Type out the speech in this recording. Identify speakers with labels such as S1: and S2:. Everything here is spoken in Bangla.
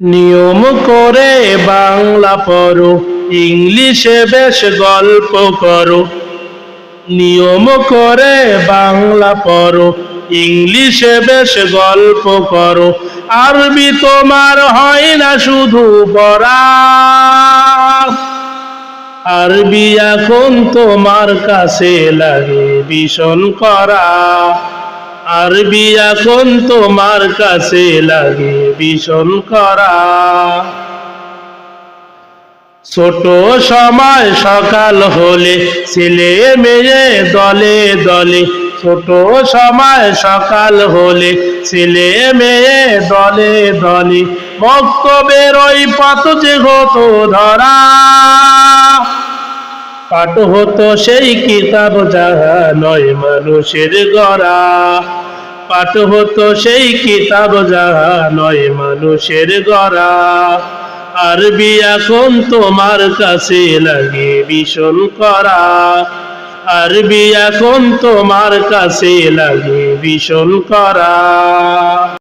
S1: নিয়ম করে বাংলা পড়ো, ইংলিশে বেশ গল্প করো। নিয়ম করে বাংলা পড়ো, ইংলিশে বেশ গল্প করো। আরবি তোমার হয় না শুধু পড়া। আরবি এখন তোমার কাছে লাগে ভীষণ করা। আরবি এখন তোমার কাছে লাগে ভীষণ করা। ছোট সময় সকাল হলে ছেলে মেয়ে দলে দলে, ছোট সময় সকাল হলে ছেলে মেয়ে দলে দলে মক্তবের ওই পথ যে হতো ধরা। পাঠ হতো সেই কিতাব যাহা নয় মানুষের গড়া। পাঠ হতো সেই কিতাব যাহা নয় মানুষের গড়া। আরবি এখন তোমার কাছে লাগে ভীষণ করা। আরবি এখন তোমার কাছে লাগে ভীষণ করা।